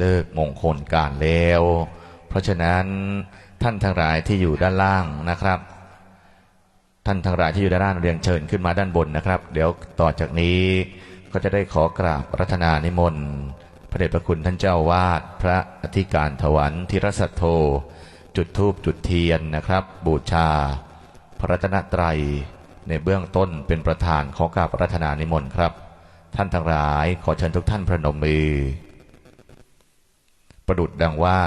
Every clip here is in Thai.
เลิกมงคลการแล้ว เพราะฉะนั้นท่านทั้งหลายที่อยู่ด้านล่างนะครับ ท่านทั้งหลายที่อยู่ด้านล่างเรียนเชิญขึ้นมาด้านบนนะครับ เดี๋ยวต่อจากนี้ก็จะได้ขอกราบรัตนานิมนต์พระเดชพระคุณท่านเจ้าวาดพระอธิการถวันธิรสัตโธ จุดธูปจุดเทียนนะครับ บูชา พระรัตนตรัยในเบื้องต้นเป็นประธานขอกราบรัตนานิมนต์ครับ ท่านทั้งหลายขอเชิญทุกท่านประนมมือ ประดุดดังว่า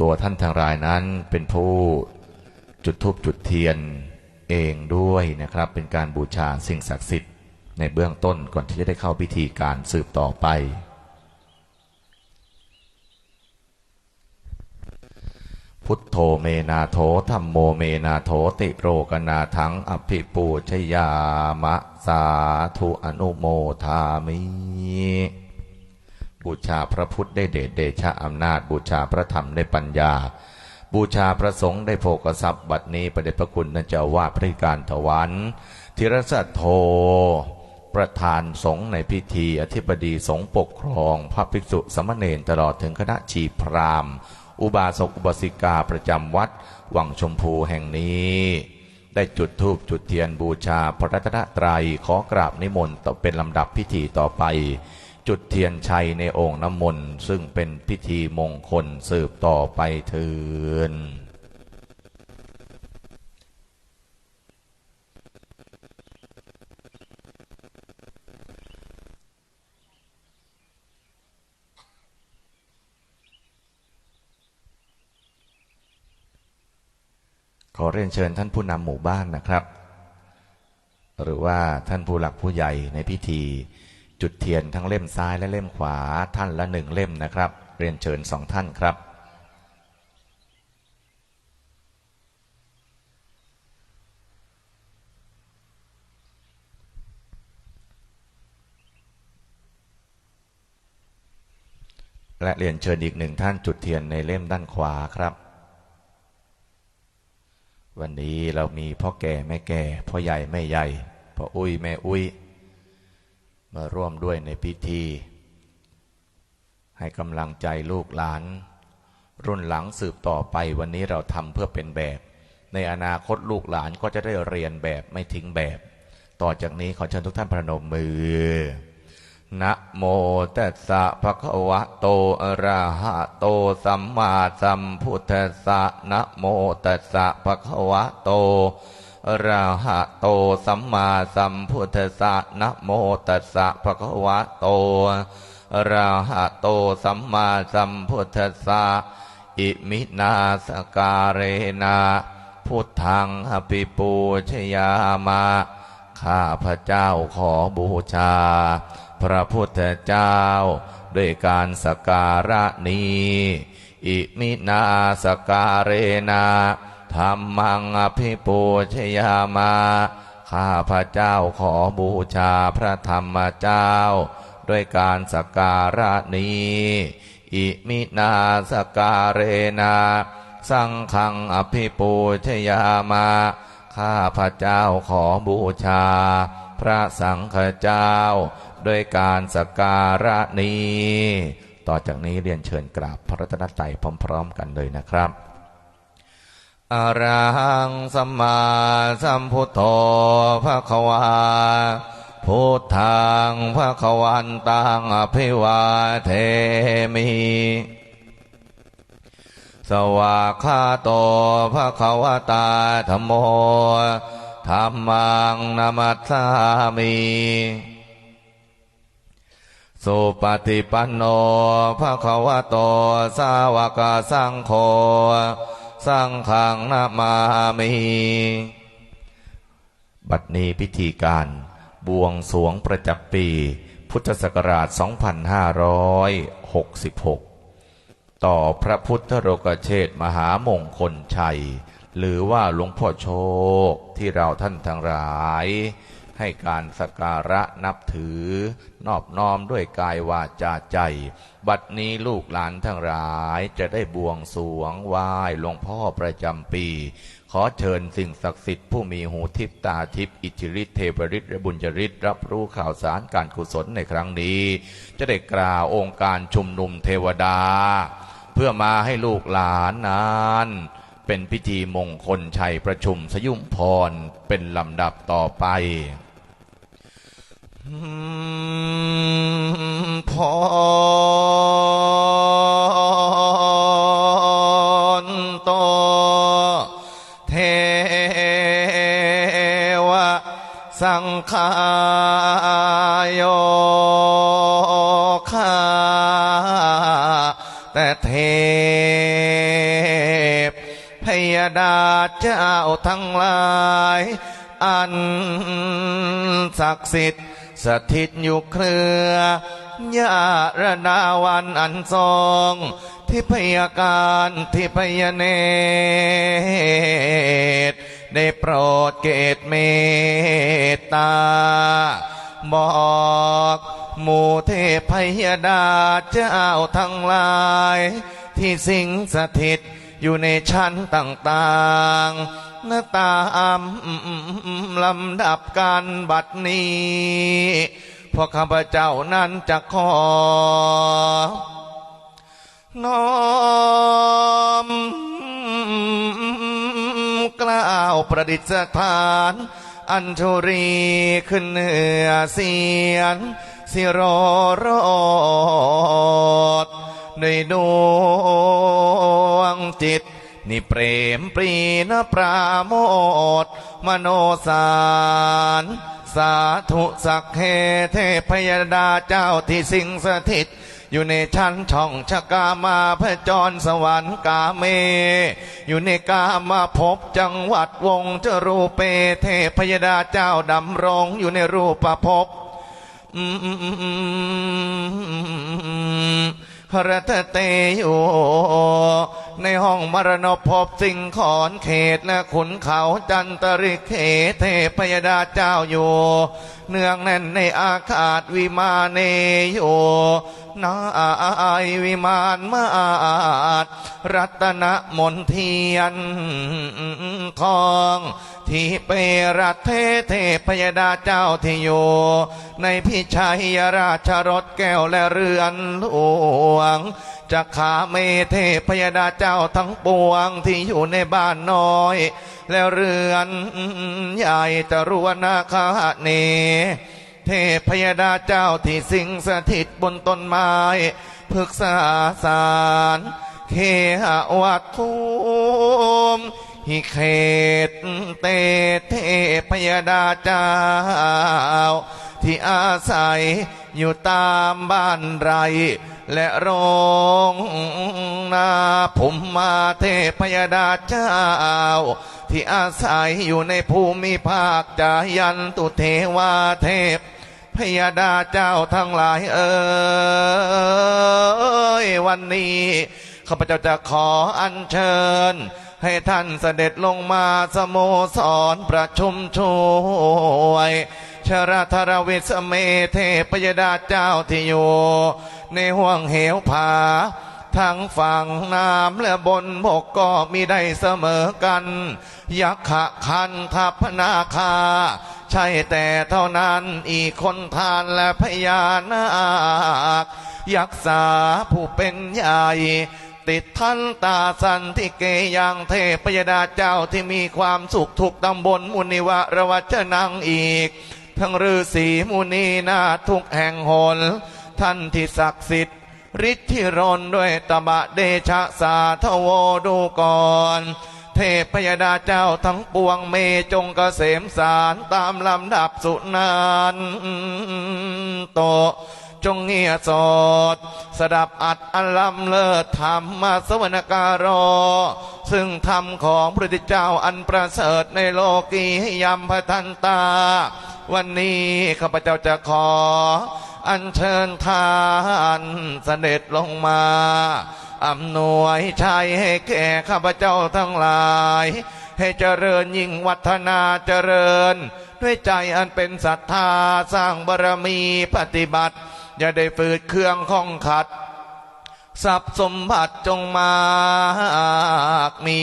ตัวท่านทางรายนั้นเป็นผู้จุดธูปจุดเทียนเองด้วยนะครับ เป็นการบูชาสิ่งศักดิ์สิทธิ์ในเบื้องต้นก่อนที่จะได้เข้าพิธีการสืบต่อไป พุทโธเมนาโถธรรมโมเมนาโถติโรกนาทังอภิปูชยามะสาธุอนุโมทามิ บูชาพระพุทธได้เดชเดชะอำนาจ บูชาพระธรรมได้ปัญญา บูชาพระสงฆ์ได้โภกทรัพย์บัดนี้ประเดชพระคุณท่านเจ้าวาดพระธิการถวันธิรสัตโธประธานสงฆ์ในพิธี อธิบดีสงฆ์ปกครอง พระภิกษุสมเณรตลอดถึงคณะชีพรามอุบาสกอุบาสิกาประจำวัดวังชมพูแห่งนี้ ได้จุดธูปจุดเทียนบูชาพระรัตนตรัยขอกราบนิมนต์ต่อเป็นลำดับพิธีต่อไป จุดเทียนชัยในโองค์น้ำมนต์ซึ่งเป็นพิธีมงคลสืบต่อไปเถินขอเรียนเชิญท่านผู้นำหมู่บ้านนะครับ หรือว่าท่านผู้หลักผู้ใหญ่ในพิธี จุดเทียนทั้งเล่มซ้ายและเล่มขวาท่านละหนึ่งเล่มนะครับ เรียนเชิญสองท่านครับและเรียนเชิญอีกหนึ่งท่านจุดเทียนในเล่มด้านขวาครับ วันนี้เรามีพ่อแก่แม่แก่ พ่อใหญ่แม่ใหญ่ พ่ออุ้ยแม่อุ้ย มาร่วมด้วยในพิธี ให้กำลังใจลูกหลาน รุ่นหลังสืบต่อไปวันนี้เราทำเพื่อเป็นแบบ ในอนาคตลูกหลานก็จะได้เรียนแบบไม่ทิ้งแบบ ต่อจากนี้ขอเชิญทุกท่านประนมมือนะโมตัสสะภะคะวะโตอะระหะโตสัมมาสัมพุทธัสสะนะโมตัสสะภะคะวะโต ระหะโตสัมมาสัมพุทธัสสะนะโมตัสสะภะคะวะโตระหะโตสัมมาสัมพุทธัสสะอิมินาสการเนะพุทธังอภิปูชยามะข้าพระเจ้าขอบูชา พระพุทธเจ้า ด้วยการสกการะนี้ อิมินาสการเรนา ธรรมังอภิปูชยามา ข้าพระเจ้าขอบูชาพระธรรมเจ้า ด้วยการสกการะนี้ อิมินาสการเรนาสังฆังอภิปูชยามา ข้าพระเจ้าขอบูชา พระสังฆเจ้า ด้วยการสกการะนี้ ต่อจากนี้เรียนเชิญกราบพระรัตนตรัยพร้อม ๆ กันเลยนะครับ อระหังสัมมาสัมพุทโธภะคะวาพุทธังภะคะวันตังอภิวาเทมิ สวากขาโตภะคะวตาธรรมโมธรรมังนามัสสามิสุปฏิปันโนภะคะวโตสาวกสังโฆ สังฆังนามามิบัดนี้พิธีการบวงสรวงประจำปี พุทธศักราช 2566 ต่อพระพุทธโรกเชษฐ์มหามงคลชัย หรือว่าหลวงพ่อโชคที่เราท่านทั้งหลาย ให้การสกการะนับถือนอบน้อมด้วยกายวาจาใจ บัดนี้ลูกหลานทั้งหลายจะได้บวงสรวงไหว้หลวงพ่อประจำปี ขอเชิญสิ่งศักดิ์สิทธิ์ผู้มีหูทิพตาทิพอิทธิฤทธิเทพฤทธิ์และบุญจฤทธิ์รับรู้ข่าวสารการกุศลในครั้งนี้ จะได้กล่าวองค์การชุมนุมเทวดา เพื่อมาให้ลูกหลานนั้นเป็นพิธีมงคลชัยประชุมสยุมพรเป็นลำดับต่อไป พรโตเทวสังขายโยคาแต่เทพพยดาเจ้าทั้งหลาย อันศักดิ์สิทธิ์ สถิตอยู่เครือยาระดาวันอันทรงที่พยาการที่พยเนตรได้โปรดเกตเมตตา บอกหมู่เทพยดาเจ้าทั้งหลาย ที่สิงสถิตอยู่ในชั้นต่างๆ ตามลำดับการบัดนี้พวกข้าพเจ้านั้นจะขอ น้อมกล่าวประดิษฐาน อัญชุรีขึ้นเหนือเสียนสิรโรดในดวงจิต นี่เปรมปรีนปราโมทมโนสารสาธุสักเคเทพยดาเจ้าที่สิงสถิต อยู่ในชั้นช่องชะกามาพระจรสวรรค์กาเม อยู่ในกามาพบจังหวัดวงเจรูเปเทพยดาเจ้าดำรงอยู่ในรูปภพพระเตอยู่ ในห้องมรณภพสิงขอนเขตและขุนเขาจันตริเขเทพยดาเจ้าอยู่ เนืองแน่นในอากาศวิมานเนอยู่นาอายวิมานมาดรัตนมนเทียนทองที่เปรัตเทเทพยดาเจ้าที่อยู่ในพิชัยราชรถแก้วและเรือนหลวง จะขาเมเทพยดาเจ้าทั้งปวงที่อยู่ในบ้านน้อย และเรือนใหญ่ตรวนาคาเน เทพยดาเจ้าที่สิงสถิตบนต้นไม้พฤกษาสารเคหะวัดทุมหิเขตเตเทพยดาเจ้า ที่อาศัยอยู่ตามบ้านไรและโรงนาผมมาเทพยดาเจ้า ที่อาศัยอยู่ในภูมิภาคจายันตุเทวาเทพพยาดาเจ้าทั้งหลายเอ่ยวันนี้ข้าพเจ้าจะขออัญเชิญ ให้ท่านเสด็จลงมาสโมสรประชุมช่วย ชราธรวิสเมเทพยดาเจ้าที่อยู่ในห่วงเหวผาทั้งฝั่งน้ำและบนบกก็มีได้เสมอกัน ยักขะคันทัพนาคา ใช่แต่เท่านั้นอีกคนทานและพญานาค ยักษาผู้เป็นใหญ่ติดทันตาสันที่เกยังเทพยดาเจ้าที่มีความสุขทุกตำบลมุนิวะระวัชนังอีก ทั้งฤาษีมุนีนาทุกแห่งหนท่านที่ศักดิ์สิทธิ์ฤทธิรนด้วยตบะเดชะสาทโวดูก่อนเทพพยดาเจ้าทั้งปวงเมจงกเกษมสารตามลำดับสุนานโตจงเงียสอดสดับอัดอัลลัมเลิศธรรมมาสวรรการอ ซึ่งธรรมของพระพุทธเจ้าอันประเสริฐในโลกีให้ยำพทันตา วันนี้ข้าพเจ้าจะขอ อัญเชิญทานเสด็จลงมาอำนวยชัยให้แก่ข้าพเจ้าทั้งหลาย ให้เจริญยิ่งวัฒนาเจริญ ด้วยใจอันเป็นศรัทธาสร้างบารมีปฏิบัติ อย่าได้ฝืดเครื่องข้องขัดทรัพย์สมบัติจงมากมี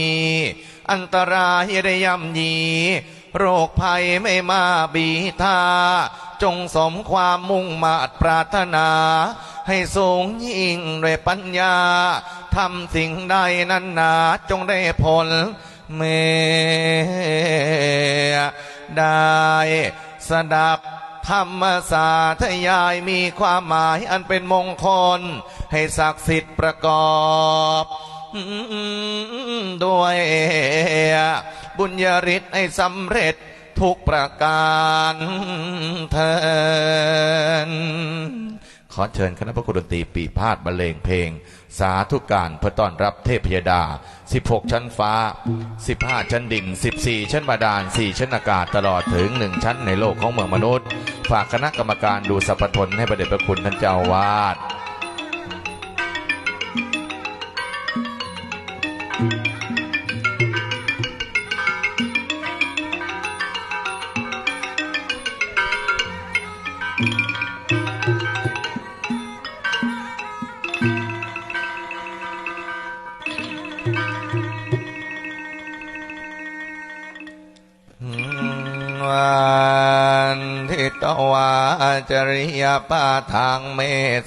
อันตรายได้ย่ำยี โรคภัยไม่มาบีทา จงสมความมุ่งมาตรปรารถนา ให้สูงยิ่งด้วยปัญญา ทำสิ่งใดนั้นนาจงได้ผลเมื่อได้สดับธรรมศาสตร์ทยายมีความหมายอันเป็นมงคล ให้ศักดิ์สิทธิ์ประกอบ ด้วย บุญญาฤทธิ์ให้สำเร็จทุกประการเทินขอเชิญคณะพระคุณดนตรีปีพาดบรรเลงเพลง สาธุการเพื่อต้อนรับเทพยดา 16 ชั้นฟ้า 15 ชั้นดิน14 ชั้นบาดาล 4 ชั้นอากาศตลอดถึง 1 ชั้นในโลกของเมืองมนุษย์ ฝากคณะกรรมการดูสัพพทนให้ประเดชพระคุณท่านเจ้าอาวาด จริยปาทางเม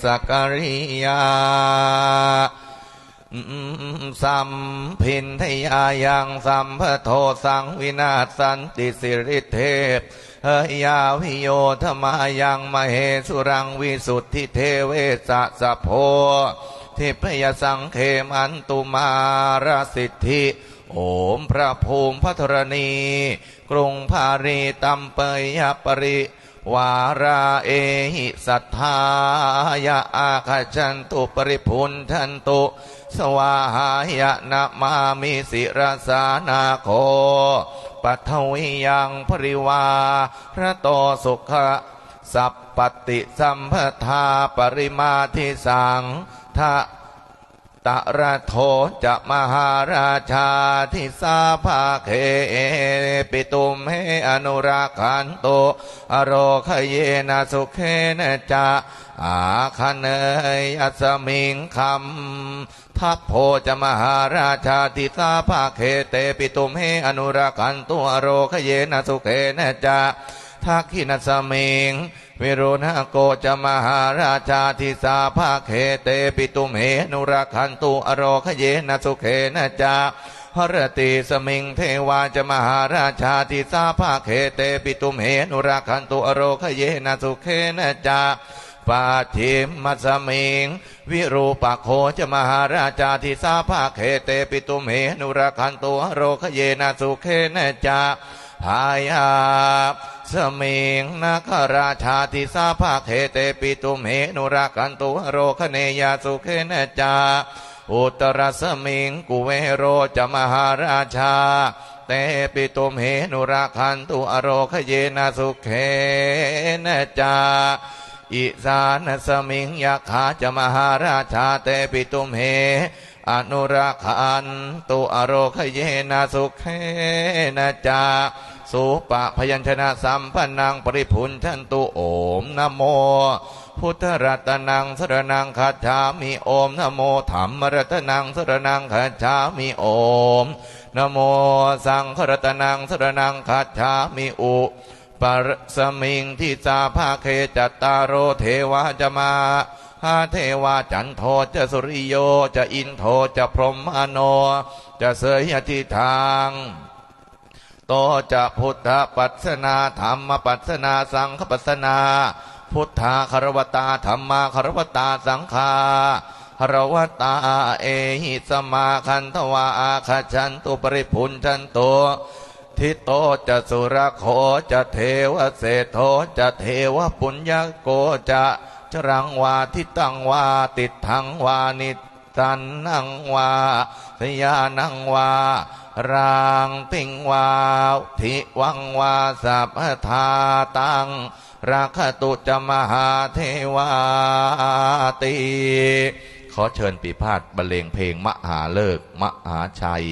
สกริยาสัมพินทยายังสัมพโทสังวินาศสันติสิริเทพเฮยาวิโยธมายังมเหสุรังวิสุทธิเทเวสะสะโพทิพยสังเขมันตุมารสิทธิ โอมพระภูมิพัทรณี กรุงพารีตัมเปยปริ วาราเอหิสัทธายะอาคาจันตุปริพุนทันตุ สวาหายะนมามิสิรสานาโคปัทวิยังปริวาพระโตสุขะสัพปติสัมพทาปริมาทิสังทะ ตระโทจะมหาราชาทิสาภาเคปิตุมเหอนุราคันโต อโรคเยนะสุเคนะจะอาคันเยอัสมิงคำทัพโพจะมหาราชาทิสาภาเคเตปิตุมเหอนุราคันโตอโรคเยนะสุเคนะจะทักขินัสมิง วิรุณโกจะมหาราชาทิสาภาเคเตปิตุมเหนุรคันตุอโรคเยนะสุเคนะจาหรติสมิงเทวาจะมหาราชาทิสาภาเคเตปิตุมเหนุรคันตุอโรคเยนะสุเคนะจาปาทิมมัสมิง วิรูปโคจะมหาราชาทิสาภาเคเตปิตุมเหนุรคันตุอโรคเยนะสุเคนะจา พายาสมิงนาคราชาทิสาภาเคเตปิตุมเมนุรากันตุโรคเนยาสุเคเนจาอุตรสมิงกุเวโรจะมหาราชา เตปิตุมเมนุราคันตุอโรคเยนะสุเคเนจาอิสานสมิงยาขาจะมหาราชาเตปิตุมเมอนุราคันตุอโรคเยนะสุเคนจา สุปะพยัญชนะสัมพันังปริพุนทันตุโอมนโม พุทธรัตนังสรนังคัจฉามิโอมนโมธรรมรัตนังสรนังคัจฉามิโอมนโมสังฆรัตนังสรนังคัจฉามิอุปรสมิงทิสาภาเคจัตตารโรเทวาจะมาหาเทวาจันโทจะสุริโยจะอินโทจะพรหมอโน จะเสยทิทาง ตจะพุทธปัสสนาธรรมปัสสนาสังฆปัสสนา พุทธาคารวตาธรรมาคารวตาสังฆาคารวตาเอหิสมาคันทวาอาคาชันตุปริพุนชันโตทิโตจะสุรโคจะเทวเศโทจะเทวปุญญโกจะจรังวาทิตังวาติดทังวานิตันนังวาสยานังวา รางติงวาทิวังวาสัพทาตังราคตุจะมหาเทวาตีขอเชิญปีพาดบรรเลงเพลงมหาเลิกมหาชัย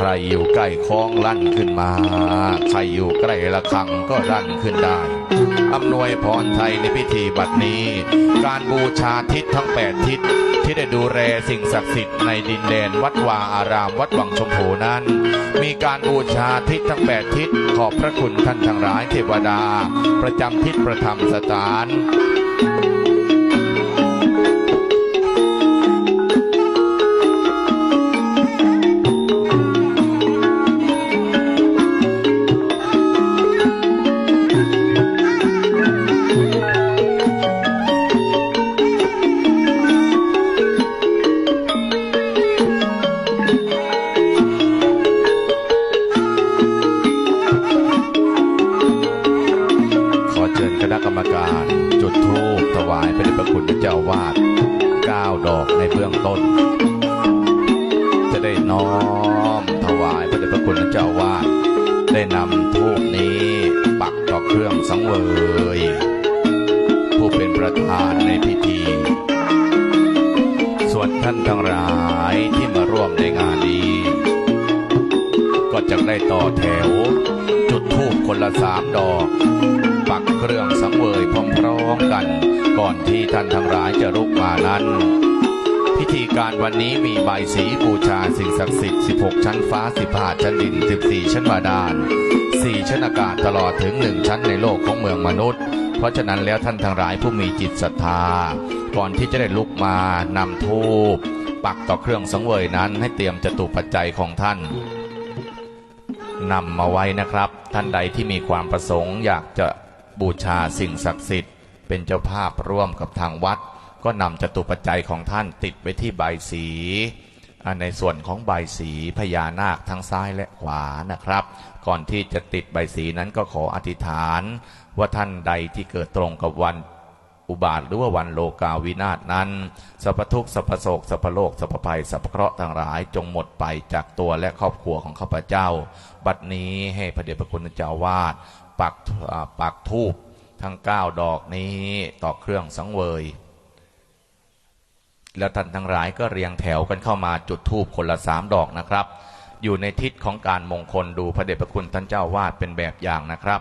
ใครอยู่ใกล้คลองลั่นขึ้นมา ใครอยู่ใกล้ระฆังก็ลั่นขึ้นได้ อำนวยพรไทยในพิธีบัดนี้ การบูชาทิศทั้งแปดทิศที่ได้ดูแลสิ่งศักดิ์สิทธิ์ในดินแดนวัดวาอารามวัดวังชมพูนั้น มีการบูชาทิศทั้งแปดทิศขอบพระคุณท่านทั้งหลายเทวดา ประจำทิศประธรรมสถาน เดชพระคุณพระเจ้าวาด9ดอกในเบื้องต้น จะได้น้อมถวายพระเดชพระคุณเจ้าวาดได้นำธูปนี้ปักต่อเครื่องสังเวย ผู้เป็นประธานในพิธีส่วนท่านทั้งหลายที่มาร่วมในงานนี้ ก็จะได้ต่อแถว จุดธูปคนละสามดอก เครื่องสังเวยพร้อมๆกัน ก่อนที่ท่านทั้งหลายจะลุกมานั้น พิธีการวันนี้มีใบสีบูชาสิ่งศักดิ์สิทธิ์ 16 ชั้นฟ้า 15 ชั้นดิน 14 ชั้นบาดาล 4 ชั้นอากาศตลอดถึง 1 ชั้นในโลกของเมืองมนุษย์ เพราะฉะนั้นแล้วท่านทั้งหลายผู้มีจิตศรัทธา ก่อนที่จะได้ลุกมานำทูปปักต่อเครื่องสังเวยนั้นให้เตรียมจตุปัจจัยของท่านนำมาไว้นะครับ ท่านใดที่มีความประสงค์อยากจะ บูชาสิ่งศักดิ์สิทธิ์ เป็นเจ้าภาพร่วมกับทางวัด ก็นำจตุปัจจัยของท่านติดไว้ที่ใบสีในส่วนของใบสีพญานาคทั้งซ้ายและขวานะครับ ก่อนที่จะติดใบสีนั้นก็ขออธิษฐาน ว่าท่านใดที่เกิดตรงกับวันอุบาทหรือว่าวันโลกาวินาศนั้นสัพพทุกสัพพโศกสัพพโลกสัพพภัยสัพพเคราะห์ทั้งหลายจงหมดไปจากตัวและครอบครัวของข้าพเจ้า บัดนี้ให้พระเดชพระคุณเจ้าวาด ปักปักทูปทั้งเก้าดอกนี้ต่อเครื่องสังเวย แล้วท่านทั้งหลายก็เรียงแถวกันเข้ามาจุดธูปคนละสามดอกนะครับ อยู่ในทิศของการมงคลดูพระเดชพระคุณท่านเจ้าวาดเป็นแบบอย่างนะครับ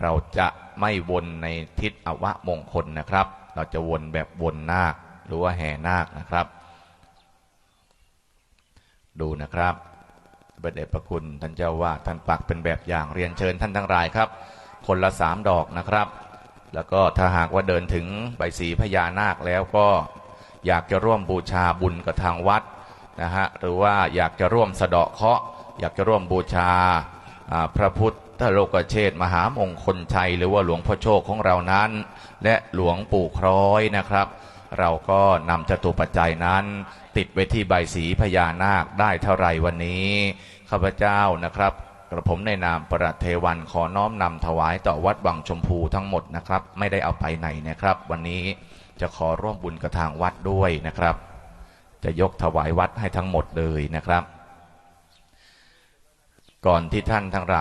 เราจะไม่วนในทิศอวมงคลนะครับ เราจะวนแบบวนนาคหรือว่าแห่นาคนะครับ ดูนะครับพระเดชพระคุณท่านเจ้าวาดท่านปักเป็นแบบอย่างเรียนเชิญท่านทั้งหลายครับ คนละสามดอกนะครับ แล้วก็ถ้าหากว่าเดินถึงใบสีพญานาคแล้วก็อยากจะร่วมบูชาบุญกับทางวัดนะฮะหรือว่าอยากจะร่วมสะเดาะเคราะห์อยากจะร่วมบูชาพระพุทธโลกเชษฐ์มหามงคลชัย หรือว่าหลวงพ่อโชคของเรานั้น และหลวงปู่คล้อยนะครับ เราก็นำจตุปัจจัยนั้น ติดไว้ที่ใบสีพญานาคได้เท่าไหร่วันนี้ข้าพเจ้านะครับ กระผมในนามประหลัดเทวันขอน้อมนำถวายต่อวัดวังชมพูทั้งหมดนะครับ ไม่ได้เอาไปไหนนะครับ วันนี้จะขอร่วมบุญกับทางวัดด้วยนะครับ จะยกถวายวัดให้ทั้งหมดเลยนะครับ ก่อนที่ท่านทั้งหลาย